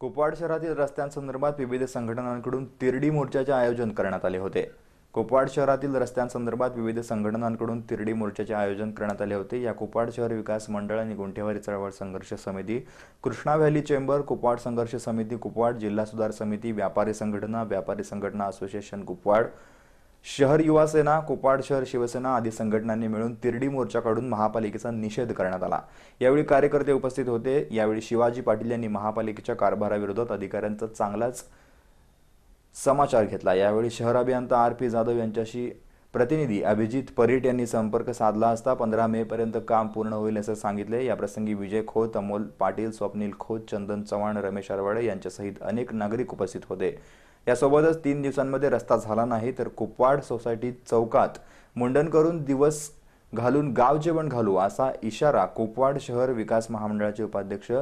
कुपवाड शहरातील रस्त्यांसंदर्भात विविध संघटनांकडून तिरडी मोर्चाचे आयोजन करण्यात आले होते. कुपवाड शहरातील रस्त्यांसंदर्भात विविध संघटनांकडून तिरडी मोर्चाचे आयोजन करण्यात आले होते. या कुपवाड शहर विकास मंडळ आणि गुंठेवारी चळवळ संघर्ष समिती कृष्णा व्हॅली चेंबर कुपवाड संघर्ष समिती कुपवाड जिल्हा सुधार समिती व्यापारी संघटना व्यापारी संघटना असोसिएशन कुपवाड शहर युवा सेना कोपाड शहर शिवसेना आदी संघटनांनी मिळून तिरडी मोर्चा काढून महापालिकेचा निषेध करण्यात आला. यावेळी कार्यकर्ते उपस्थित होते. यावेळी शिवाजी पाटील यांनी महापालिकेच्या कारभाराविरोधात अधिकाऱ्यांचा चांगलाच समाचार घेतला. यावेळी शहर अभियंता आर पी जाधव यांच्याशी प्रतिनिधी अभिजित परीट यांनी संपर्क साधला असता पंधरा मे पर्यंत काम पूर्ण होईल असं सांगितले. याप्रसंगी विजय खोत अमोल पाटील स्वप्नील खोत चंदन चव्हाण रमेश आरवाडे यांच्यासहित अनेक नागरिक उपस्थित होते. यासोबतच तीन दिवसांमध्ये रस्ता झाला नाही तर कुपवाड सोसायटी चौकात मुंडन करून दिवस घालून गाव जेवण घालू असा इशारा कुपवाड शहर विकास महामंडळाचे उपाध्यक्ष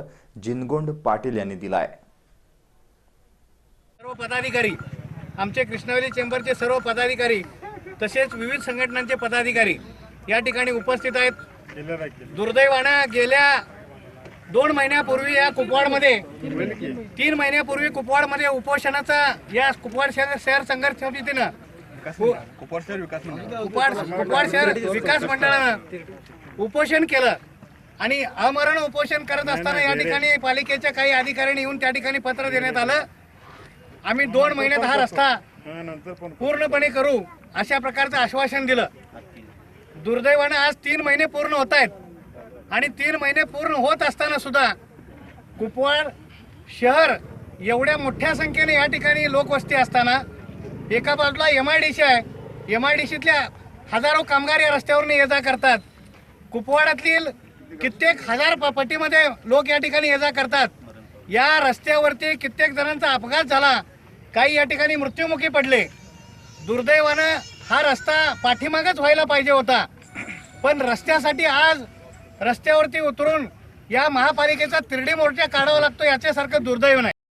जिनगोंड पाटील यांनी दिलाय. सर्व पदाधिकारी आमचे कृष्णवेली चेंबरचे सर्व पदाधिकारी तसेच विविध संघटनांचे पदाधिकारी या ठिकाणी उपस्थित आहेत. दुर्दैवानं गेल्या दोन महिन्यापूर्वी या कुपवाडमध्ये तीन महिन्यापूर्वी कुपवाडमध्ये उपोषणाचा या कुपवाड शहर शहर संघर्ष समितीनं कुपवाड शहर विकास मंडळ. कुपवाड कुपवाड शहर विकास मंडळानं उपोषण केलं. आणि अमरण उपोषण करत असताना या ठिकाणी पालिकेच्या काही अधिकाऱ्यांनी येऊन त्या ठिकाणी पत्र देण्यात आलं. आम्ही दोन महिन्यात हा रस्ता पूर्णपणे करू अशा प्रकारचं आश्वासन दिलं. दुर्दैवानं आज तीन महिने पूर्ण होत आहेत. आणि तीन महिने पूर्ण होत असताना सुद्धा कुपवाड शहर एवढ्या मोठ्या संख्येने या ठिकाणी लोकवस्ती असताना एका बाजूला एम आय डी सी आहे. एम आय डी सीतल्या हजारो कामगार या रस्त्यावरून ये जा करतात. कुपवाडातील कित्येक हजार प- पटीमध्ये लोक या ठिकाणी ये जा करतात. या रस्त्यावरती कित्येक जणांचा अपघात झाला. काही या ठिकाणी मृत्युमुखी पडले. दुर्दैवानं हा रस्ता पाठीमागच व्हायला पाहिजे होता. पण रस्त्यासाठी आज रस्त्यावरती उतरून या महापालिकेचा तिरडी मोर्चा काढावा लागतो याच्यासारखं दुर्दैव नाही.